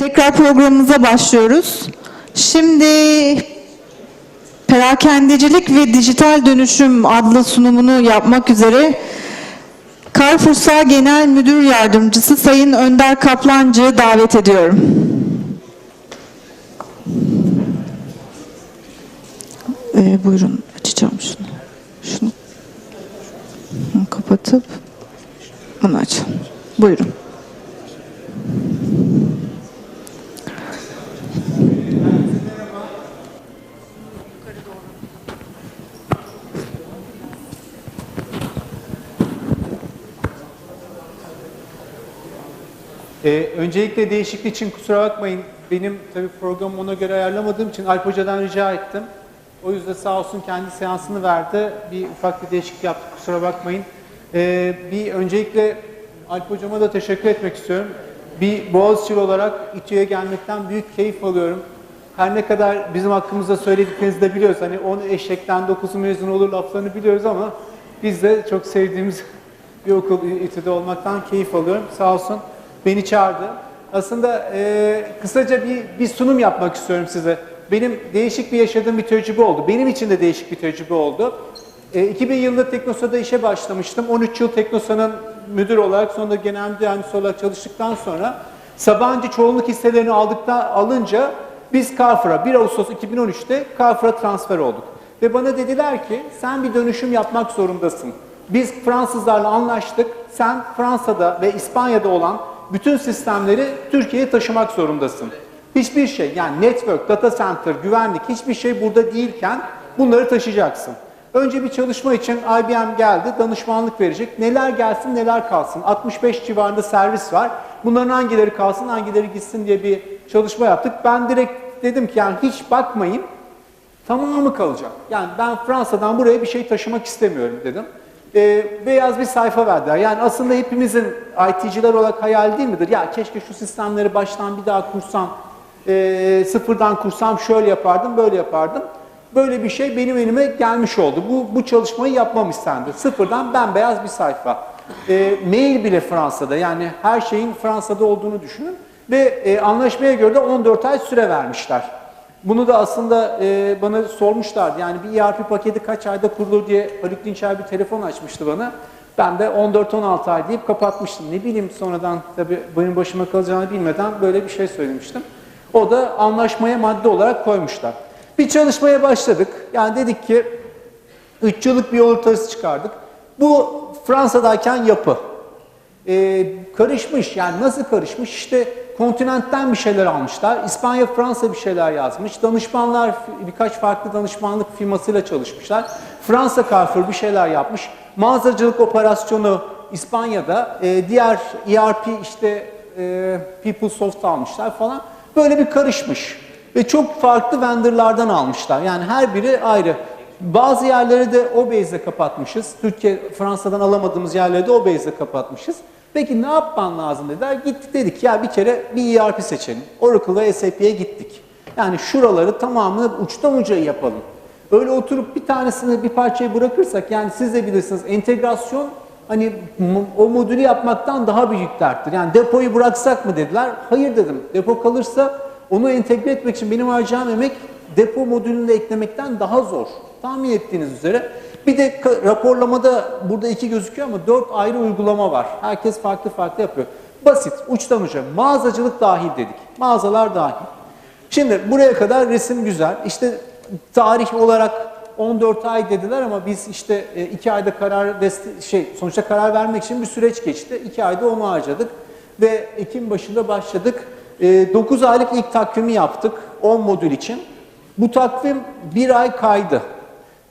Tekrar programımıza başlıyoruz. Şimdi perakendecilik ve dijital dönüşüm adlı sunumunu yapmak üzere Carrefour'sa Genel Müdür Yardımcısı Sayın Önder Kaplancı'yı davet ediyorum. Ee, buyurun açacağım şunu. Şunu kapatıp bunu açalım. Buyurun. Ee, öncelikle değişiklik için kusura bakmayın. Benim tabii programı ona göre ayarlamadığım için Alp Hoca'dan rica ettim. O yüzden sağ olsun kendi seansını verdi. Bir ufak bir değişiklik yaptık kusura bakmayın. Ee, bir öncelikle Alp Hocama da teşekkür etmek istiyorum. Bir Boğaziçi'li olarak İTÜ'ye gelmekten büyük keyif alıyorum. Her ne kadar bizim hakkımızda söylediklerinizi de biliyoruz. Hani 10 eşekten 9'u mezun olur laflarını biliyoruz ama biz de çok sevdiğimiz bir okul İTÜ'de olmaktan keyif alıyorum. Sağ olsun beni çağırdı. Aslında e, kısaca bir, bir sunum yapmak istiyorum size. Benim değişik bir yaşadığım bir tecrübe oldu. Benim için de değişik bir tecrübe oldu. E, 2000 yılında Teknosa'da işe başlamıştım. 13 yıl Teknosa'nın müdür olarak sonra genel yardımcısı olarak çalıştıktan sonra Sabancı çoğunluk hisselerini aldıktan alınca biz Carrefour'a 1 Ağustos 2013'te Carrefour'a transfer olduk. Ve bana dediler ki sen bir dönüşüm yapmak zorundasın. Biz Fransızlarla anlaştık. Sen Fransa'da ve İspanya'da olan bütün sistemleri Türkiye'ye taşımak zorundasın. Hiçbir şey yani network, data center, güvenlik hiçbir şey burada değilken bunları taşıyacaksın. Önce bir çalışma için IBM geldi, danışmanlık verecek. Neler gelsin, neler kalsın. 65 civarında servis var. Bunların hangileri kalsın, hangileri gitsin diye bir çalışma yaptık. Ben direkt dedim ki yani hiç bakmayın, tamamı kalacak. Yani ben Fransa'dan buraya bir şey taşımak istemiyorum dedim. Ee, beyaz bir sayfa verdiler. Yani aslında hepimizin IT'ciler olarak hayal değil midir? Ya keşke şu sistemleri baştan bir daha kursam, e, sıfırdan kursam şöyle yapardım, böyle yapardım. Böyle bir şey benim elime gelmiş oldu. Bu, bu çalışmayı yapmam istendi. Sıfırdan bembeyaz bir sayfa. E, mail bile Fransa'da yani her şeyin Fransa'da olduğunu düşünün. Ve e, anlaşmaya göre de 14 ay süre vermişler. Bunu da aslında e, bana sormuşlardı. Yani bir ERP paketi kaç ayda kurulur diye Haluk Dinçer bir telefon açmıştı bana. Ben de 14-16 ay deyip kapatmıştım. Ne bileyim sonradan tabii benim başıma kalacağını bilmeden böyle bir şey söylemiştim. O da anlaşmaya madde olarak koymuşlar. Bir çalışmaya başladık. Yani dedik ki 3 yıllık bir yol haritası çıkardık. Bu Fransa'dayken yapı. Ee, karışmış yani nasıl karışmış işte kontinentten bir şeyler almışlar. İspanya Fransa bir şeyler yazmış. Danışmanlar birkaç farklı danışmanlık firmasıyla çalışmışlar. Fransa Carrefour bir şeyler yapmış. Mağazacılık operasyonu İspanya'da e, diğer ERP işte e, PeopleSoft almışlar falan. Böyle bir karışmış. Ve çok farklı vendorlardan almışlar. Yani her biri ayrı. Bazı yerleri de o base'de kapatmışız. Türkiye, Fransa'dan alamadığımız yerleri de o base'de kapatmışız. Peki ne yapman lazım dediler. Gittik dedik ya bir kere bir ERP seçelim. Oracle ve SAP'ye gittik. Yani şuraları tamamını uçtan uca yapalım. Öyle oturup bir tanesini bir parçayı bırakırsak yani siz de bilirsiniz entegrasyon hani o modülü yapmaktan daha büyük derttir. Yani depoyu bıraksak mı dediler. Hayır dedim. Depo kalırsa onu entegre etmek için benim harcayacağım emek depo modülünü de eklemekten daha zor. Tahmin ettiğiniz üzere. Bir de raporlamada burada iki gözüküyor ama dört ayrı uygulama var. Herkes farklı farklı yapıyor. Basit, uçtan uca. Mağazacılık dahil dedik. Mağazalar dahil. Şimdi buraya kadar resim güzel. İşte tarih olarak 14 ay dediler ama biz işte 2 ayda karar şey sonuçta karar vermek için bir süreç geçti. 2 ayda onu harcadık ve Ekim başında başladık. 9 aylık ilk takvimi yaptık 10 modül için. Bu takvim bir ay kaydı.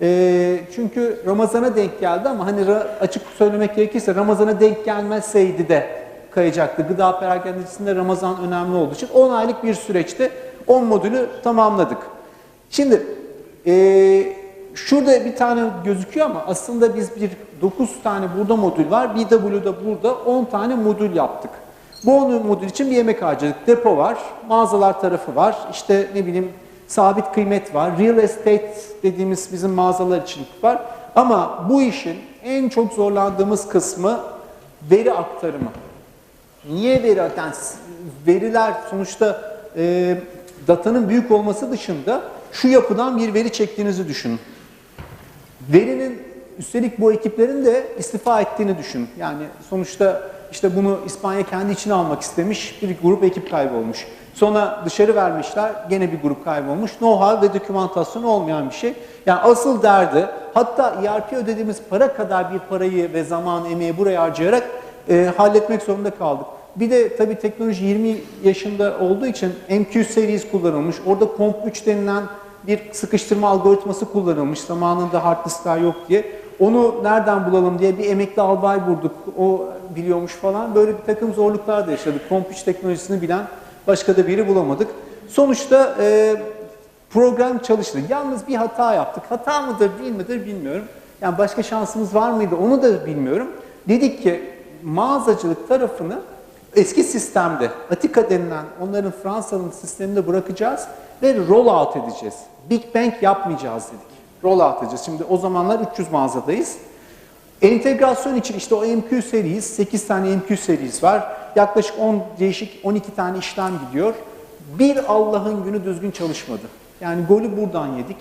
E, çünkü Ramazan'a denk geldi ama hani açık söylemek gerekirse Ramazan'a denk gelmezseydi de kayacaktı. Gıda perakendecisinde Ramazan önemli olduğu için 10 aylık bir süreçte 10 modülü tamamladık. Şimdi e, şurada bir tane gözüküyor ama aslında biz bir 9 tane burada modül var. BW'da burada 10 tane modül yaptık. Bu 10 modül için bir yemek harcadık. Depo var, mağazalar tarafı var, işte ne bileyim sabit kıymet var, real estate dediğimiz bizim mağazalar için var. Ama bu işin en çok zorlandığımız kısmı veri aktarımı. Niye veri yani veriler sonuçta e, datanın büyük olması dışında şu yapıdan bir veri çektiğinizi düşünün. Verinin üstelik bu ekiplerin de istifa ettiğini düşün. Yani sonuçta işte bunu İspanya kendi içine almak istemiş. Bir grup ekip kaybolmuş. Sonra dışarı vermişler. Gene bir grup kaybolmuş. Know-how ve dokümantasyon olmayan bir şey. Yani asıl derdi hatta ERP ödediğimiz para kadar bir parayı ve zaman emeği buraya harcayarak e, halletmek zorunda kaldık. Bir de tabii teknoloji 20 yaşında olduğu için MQ series kullanılmış. Orada Comp3 denilen bir sıkıştırma algoritması kullanılmış. Zamanında hard diskler yok diye. Onu nereden bulalım diye bir emekli albay bulduk. O biliyormuş falan. Böyle bir takım zorluklar da yaşadık. Comp3 teknolojisini bilen başka da biri bulamadık. Sonuçta e, program çalıştı. Yalnız bir hata yaptık. Hata mıdır değil midir bilmiyorum. Yani başka şansımız var mıydı onu da bilmiyorum. Dedik ki mağazacılık tarafını eski sistemde Atika denilen onların Fransa'nın sisteminde bırakacağız ve roll out edeceğiz. Big Bang yapmayacağız dedik. Out edeceğiz. Şimdi o zamanlar 300 mağazadayız. Entegrasyon için işte o MQ series, 8 tane MQ series var. Yaklaşık 10 değişik 12 tane işlem gidiyor. Bir Allah'ın günü düzgün çalışmadı. Yani golü buradan yedik.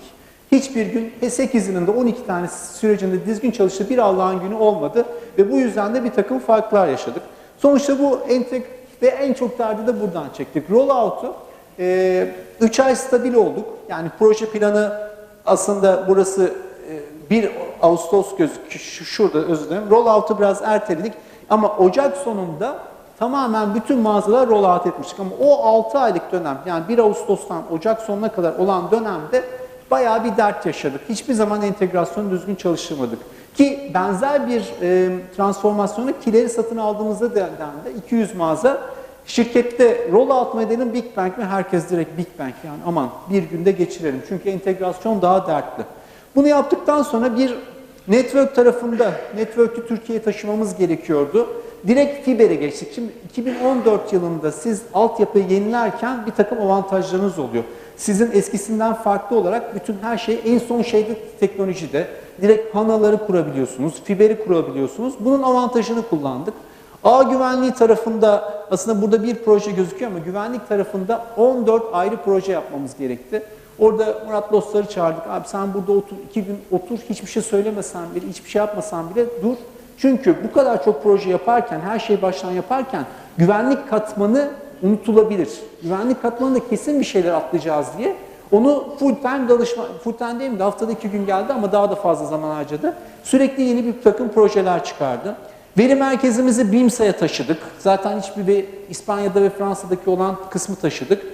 Hiçbir gün P8'inin de 12 tane sürecinde düzgün çalıştı bir Allah'ın günü olmadı. Ve bu yüzden de bir takım farklar yaşadık. Sonuçta bu entek ve en çok derdi de buradan çektik. Rollout'u 3 ay stabil olduk. Yani proje planı aslında burası e, 1 Ağustos gözüküyor. Şu- Şurada özür dilerim. Rollout'u biraz erteledik. Ama Ocak sonunda tamamen bütün mağazalar rollout etmiştik. Ama o 6 aylık dönem yani 1 Ağustos'tan Ocak sonuna kadar olan dönemde bayağı bir dert yaşadık. Hiçbir zaman entegrasyonu düzgün çalıştırmadık. Ki benzer bir e, transformasyonu kileri satın aldığımızda dendi 200 mağaza Şirkette rollout mu edelim Big Bang mi? Herkes direkt Big Bang yani aman bir günde geçirelim. Çünkü entegrasyon daha dertli. Bunu yaptıktan sonra bir network tarafında, network'ü Türkiye'ye taşımamız gerekiyordu. Direkt fiber'e geçtik. Şimdi 2014 yılında siz altyapıyı yenilerken bir takım avantajlarınız oluyor. Sizin eskisinden farklı olarak bütün her şey en son şeyde teknolojide. Direkt panoları kurabiliyorsunuz, fiberi kurabiliyorsunuz. Bunun avantajını kullandık. Ağ güvenliği tarafında aslında burada bir proje gözüküyor ama güvenlik tarafında 14 ayrı proje yapmamız gerekti. Orada Murat dostları çağırdık. Abi sen burada otur, iki gün otur, hiçbir şey söylemesen bile, hiçbir şey yapmasan bile dur. Çünkü bu kadar çok proje yaparken, her şeyi baştan yaparken güvenlik katmanı unutulabilir. Güvenlik katmanında kesin bir şeyler atlayacağız diye onu full time danışma, full time değil mi? Haftada iki gün geldi ama daha da fazla zaman harcadı. Sürekli yeni bir takım projeler çıkardı. Veri merkezimizi BIMSA'ya taşıdık. Zaten hiçbir bir İspanya'da ve Fransa'daki olan kısmı taşıdık.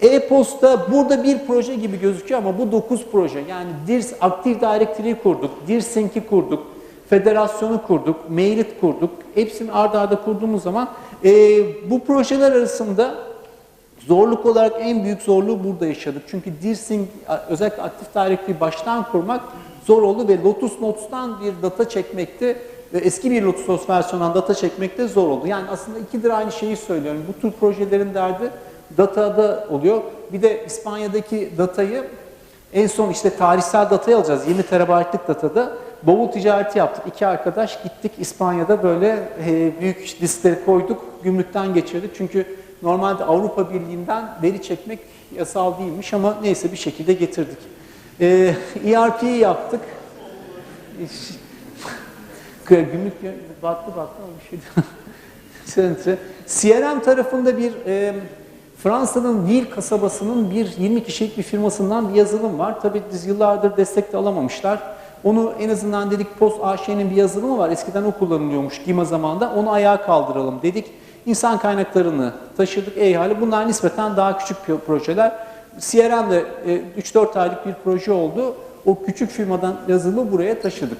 E-posta burada bir proje gibi gözüküyor ama bu 9 proje. Yani DIRS Active Directory'i kurduk, DIRSync'i kurduk, federasyonu kurduk, Mailit kurduk. Hepsini arda arda kurduğumuz zaman e, bu projeler arasında zorluk olarak en büyük zorluğu burada yaşadık. Çünkü DIRSync özellikle Active Directory'i baştan kurmak zor oldu ve Lotus Notes'tan bir data çekmekte ve eski bir Lotus versiyonundan data çekmekte zor oldu. Yani aslında ikidir aynı şeyi söylüyorum. Bu tür projelerin derdi datada oluyor. Bir de İspanya'daki datayı en son işte tarihsel datayı alacağız. 20 terabaytlık datada. Bavul ticareti yaptık. İki arkadaş gittik İspanya'da böyle e, büyük diskleri koyduk. Gümrükten geçirdik. Çünkü normalde Avrupa Birliği'nden veri çekmek yasal değilmiş ama neyse bir şekilde getirdik. E, ERP'yi yaptık. Gümrük battı battı ama bir şey. CRM tarafında bir e, Fransa'nın Lille kasabasının bir 20 kişilik bir firmasından bir yazılım var. Tabii biz yıllardır destek de alamamışlar. Onu en azından dedik Post AŞ'nin bir yazılımı var. Eskiden o kullanılıyormuş GİMA zamanında. Onu ayağa kaldıralım dedik. İnsan kaynaklarını taşıdık ey hali. Bunlar nispeten daha küçük projeler. CRM de e, 3-4 aylık bir proje oldu. O küçük firmadan yazılımı buraya taşıdık.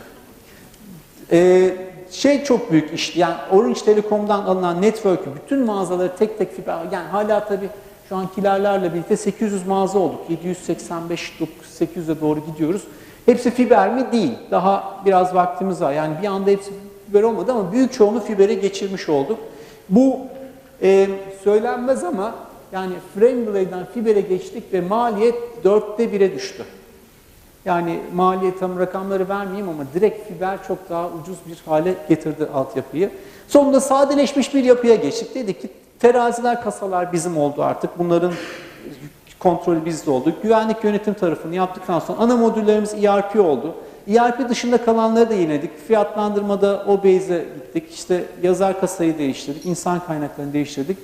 Ee, şey çok büyük iş. Yani Orange Telekom'dan alınan network'ü bütün mağazaları tek tek fiber yani hala tabii şu ankilerlerle birlikte 800 mağaza olduk. 785 800'e doğru gidiyoruz. Hepsi fiber mi? Değil. Daha biraz vaktimiz var. Yani bir anda hepsi fiber olmadı ama büyük çoğunu fibere geçirmiş olduk. Bu e, söylenmez ama yani FrameRelay'den fibere geçtik ve maliyet dörtte bire düştü. Yani maliyet tam rakamları vermeyeyim ama direkt fiber çok daha ucuz bir hale getirdi altyapıyı. Sonunda sadeleşmiş bir yapıya geçtik. Dedik ki Teraziler, kasalar bizim oldu artık. Bunların kontrolü bizde oldu. Güvenlik yönetim tarafını yaptıktan sonra ana modüllerimiz ERP oldu. ERP dışında kalanları da yeniledik. Fiyatlandırmada o base'e gittik. İşte yazar kasayı değiştirdik. insan kaynaklarını değiştirdik.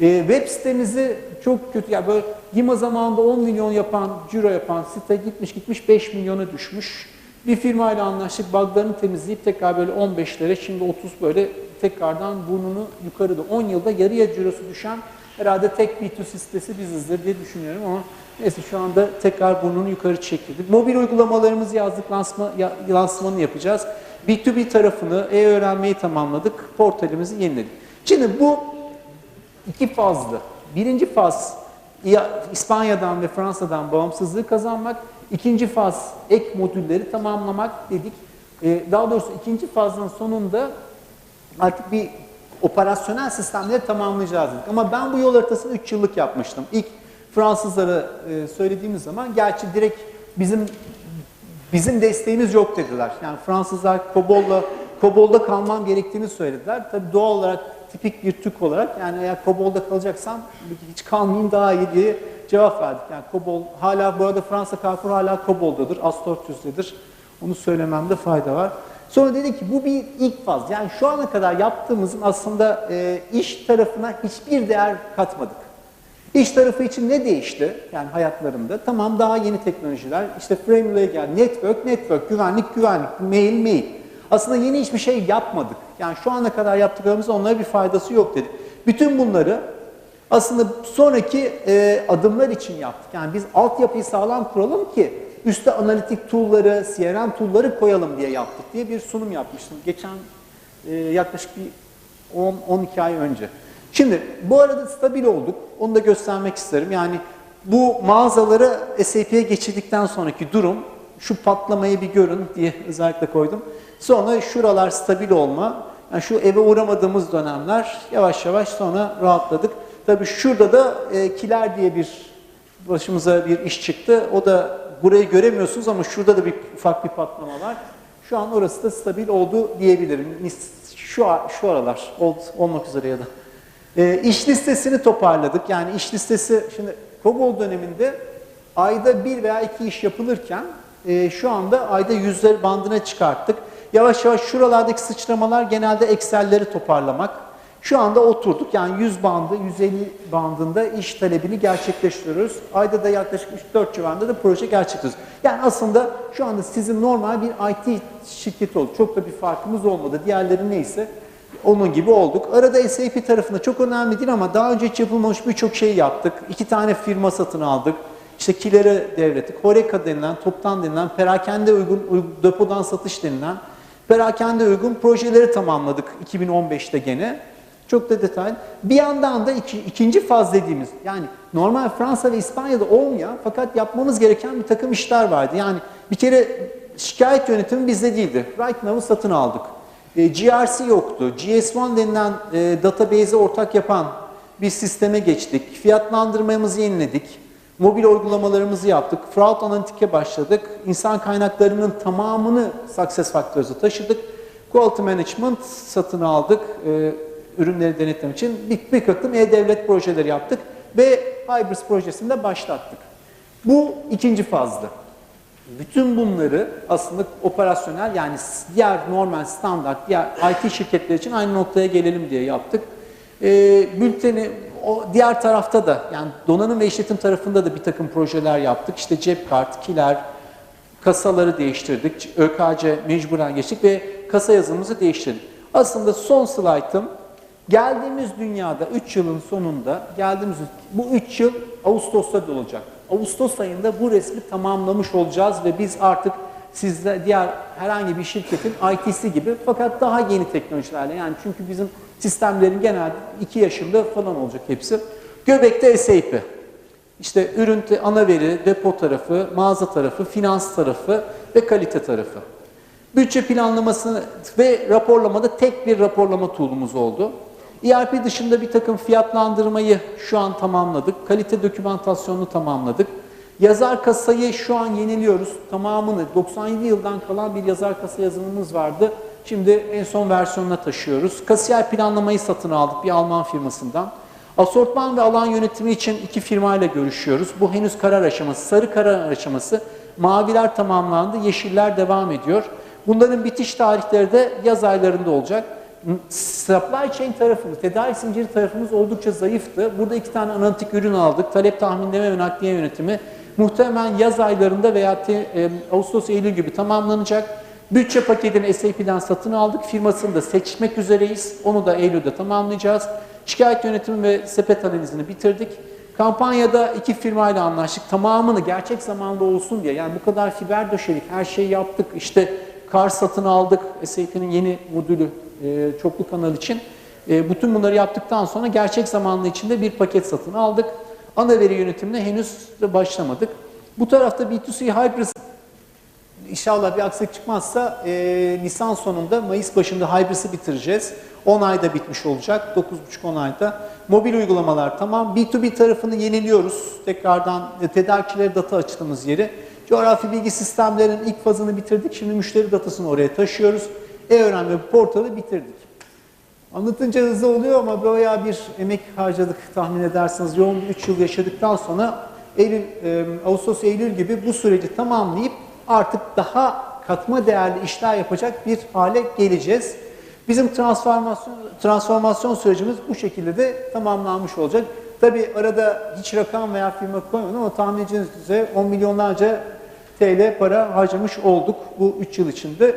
Ee, web sitemizi çok kötü, yani böyle Gima zamanında 10 milyon yapan, ciro yapan site gitmiş gitmiş 5 milyona düşmüş. Bir firmayla anlaştık, buglarını temizleyip tekrar böyle 15'lere, şimdi 30 böyle tekrardan burnunu yukarıda. 10 yılda yarıya cirosu düşen herhalde tek B2C sitesi bizizdir diye düşünüyorum ama neyse şu anda tekrar burnunu yukarı çekildik. Mobil uygulamalarımızı yazdık, lansma, ya, lansmanı yapacağız. B2B tarafını, e-öğrenmeyi tamamladık, portalimizi yeniledik. Şimdi bu iki fazlı. Birinci faz İspanya'dan ve Fransa'dan bağımsızlığı kazanmak. İkinci faz ek modülleri tamamlamak dedik. Ee, Daha doğrusu ikinci fazın sonunda artık bir operasyonel sistemleri tamamlayacağız dedik. Ama ben bu yol haritasını 3 yıllık yapmıştım. İlk Fransızlara e, söylediğimiz zaman gerçi direkt bizim bizim desteğimiz yok dediler. Yani Fransızlar Kobol'la Kobol'da kalmam gerektiğini söylediler. Tabii doğal olarak tipik bir Türk olarak yani eğer Kobol'da kalacaksam hiç kalmayayım daha iyi diye cevap verdik. Yani Kobol hala bu arada Fransa Carrefour hala Kobol'dadır, Astortüs'tedir. Onu söylememde fayda var. Sonra dedi ki bu bir ilk faz. Yani şu ana kadar yaptığımızın aslında e, iş tarafına hiçbir değer katmadık. İş tarafı için ne değişti? Yani hayatlarında tamam daha yeni teknolojiler. İşte Frame'le geldi. Network, network, güvenlik, güvenlik, mail, mail. Aslında yeni hiçbir şey yapmadık. Yani şu ana kadar yaptıklarımız onlara bir faydası yok dedi. Bütün bunları aslında sonraki e, adımlar için yaptık. Yani biz altyapıyı sağlam kuralım ki üste analitik tool'ları, CRM tool'ları koyalım diye yaptık diye bir sunum yapmıştım. Geçen e, yaklaşık bir 10-12 ay önce. Şimdi bu arada stabil olduk. Onu da göstermek isterim. Yani bu mağazaları SAP'ye geçirdikten sonraki durum şu patlamayı bir görün diye özellikle koydum. Sonra şuralar stabil olma. Yani şu eve uğramadığımız dönemler yavaş yavaş sonra rahatladık. Tabii şurada da e, kiler diye bir başımıza bir iş çıktı. O da burayı göremiyorsunuz ama şurada da bir ufak bir patlama var. Şu an orası da stabil oldu diyebilirim. Şu, şu aralar ol, olmak üzere ya da. E, iş listesini toparladık. Yani iş listesi şimdi COBOL döneminde ayda bir veya iki iş yapılırken e, şu anda ayda yüzler bandına çıkarttık. Yavaş yavaş şuralardaki sıçramalar genelde Excel'leri toparlamak. Şu anda oturduk yani 100 bandı, 150 bandında iş talebini gerçekleştiriyoruz. Ayda da yaklaşık 3-4 civarında da proje gerçekleştiriyoruz. Yani aslında şu anda sizin normal bir IT şirketi oldu. Çok da bir farkımız olmadı. Diğerleri neyse onun gibi olduk. Arada SAP tarafında çok önemli değil ama daha önce hiç yapılmamış birçok şey yaptık. İki tane firma satın aldık. İşte kilere devrettik. Horeca denilen, toptan denilen, perakende uygun, depodan satış denilen perakende uygun projeleri tamamladık 2015'te gene. Çok da detaylı. Bir yandan da iki, ikinci faz dediğimiz yani normal Fransa ve İspanya'da olmayan fakat yapmamız gereken bir takım işler vardı. Yani bir kere şikayet yönetimi bizde değildi. RightNow'u satın aldık. E, GRC yoktu. GS1 denilen e, database'e ortak yapan bir sisteme geçtik. Fiyatlandırmamızı yeniledik. Mobil uygulamalarımızı yaptık. Fraud analitik'e başladık. İnsan kaynaklarının tamamını SuccessFactors'a taşıdık. Quality Management satın aldık. E, ürünleri denetlemek için bir, bir kısım e-devlet projeleri yaptık ve Hybris projesini de başlattık. Bu ikinci fazdı. Bütün bunları aslında operasyonel yani diğer normal standart diğer IT şirketleri için aynı noktaya gelelim diye yaptık. Ee, bülteni o diğer tarafta da yani donanım ve işletim tarafında da bir takım projeler yaptık. İşte cep kart, kiler, kasaları değiştirdik. ÖKC mecburen geçtik ve kasa yazımımızı değiştirdik. Aslında son slaytım geldiğimiz dünyada 3 yılın sonunda geldiğimiz bu 3 yıl Ağustos'ta da olacak. Ağustos ayında bu resmi tamamlamış olacağız ve biz artık sizle diğer herhangi bir şirketin IT'si gibi fakat daha yeni teknolojilerle yani çünkü bizim sistemlerin genelde 2 yaşında falan olacak hepsi. Göbekte SAP. İşte ürün ana veri, depo tarafı, mağaza tarafı, finans tarafı ve kalite tarafı. Bütçe planlaması ve raporlamada tek bir raporlama tool'umuz oldu. ERP dışında bir takım fiyatlandırmayı şu an tamamladık. Kalite dokümantasyonunu tamamladık. Yazar kasayı şu an yeniliyoruz. Tamamını 97 yıldan kalan bir yazar kasa yazılımımız vardı. Şimdi en son versiyonuna taşıyoruz. Kasiyer planlamayı satın aldık bir Alman firmasından. Asortman ve alan yönetimi için iki firmayla görüşüyoruz. Bu henüz karar aşaması. Sarı karar aşaması. Maviler tamamlandı, yeşiller devam ediyor. Bunların bitiş tarihleri de yaz aylarında olacak. Supply chain tarafımız, tedarik zinciri tarafımız oldukça zayıftı. Burada iki tane analitik ürün aldık. Talep tahminleme ve nakliye yönetimi. Muhtemelen yaz aylarında veya e, Ağustos-Eylül gibi tamamlanacak. Bütçe paketini SAP'den satın aldık. Firmasını da seçmek üzereyiz. Onu da Eylül'de tamamlayacağız. Şikayet yönetimi ve sepet analizini bitirdik. Kampanyada iki firmayla anlaştık. Tamamını gerçek zamanlı olsun diye. Yani bu kadar fiber döşedik, her şeyi yaptık. İşte kar satın aldık. SAP'nin yeni modülü e, çoklu kanal için. E, bütün bunları yaptıktan sonra gerçek zamanlı içinde bir paket satın aldık. Ana veri yönetimine henüz başlamadık. Bu tarafta B2C Hybrid İnşallah bir aksilik çıkmazsa e, Nisan sonunda Mayıs başında Hybris'i bitireceğiz. 10 ayda bitmiş olacak. 9,5-10 ayda. Mobil uygulamalar tamam. B2B tarafını yeniliyoruz. Tekrardan e, tedarikçilere data açtığımız yeri. Coğrafi bilgi sistemlerinin ilk fazını bitirdik. Şimdi müşteri datasını oraya taşıyoruz. E-öğrenme portalı bitirdik. Anlatınca hızlı oluyor ama bayağı bir emek harcadık tahmin edersiniz. Yoğun bir 3 yıl yaşadıktan sonra Eylül, e, Ağustos, Eylül gibi bu süreci tamamlayıp artık daha katma değerli işler yapacak bir hale geleceğiz. Bizim transformasyon transformasyon sürecimiz bu şekilde de tamamlanmış olacak. Tabi arada hiç rakam veya firma koymadım ama tahmin edeceğiniz üzere 10 milyonlarca TL para harcamış olduk bu 3 yıl içinde.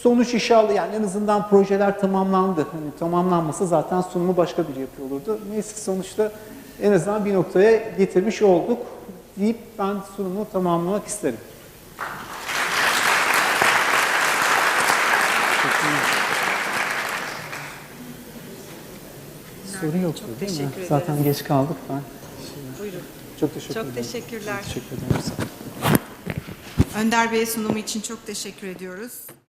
Sonuç inşallah yani en azından projeler tamamlandı. Hani tamamlanmasa zaten sunumu başka biri yapıyor olurdu. Neyse sonuçta en azından bir noktaya getirmiş olduk deyip ben sunumu tamamlamak isterim. Sorun yok Çok değil mi? ederiz. Zaten geç kaldık ben. Buyurun. Çok teşekkür Çok ederim. teşekkürler. Teşekkür ederim. Önder Bey'e sunumu için çok teşekkür ediyoruz.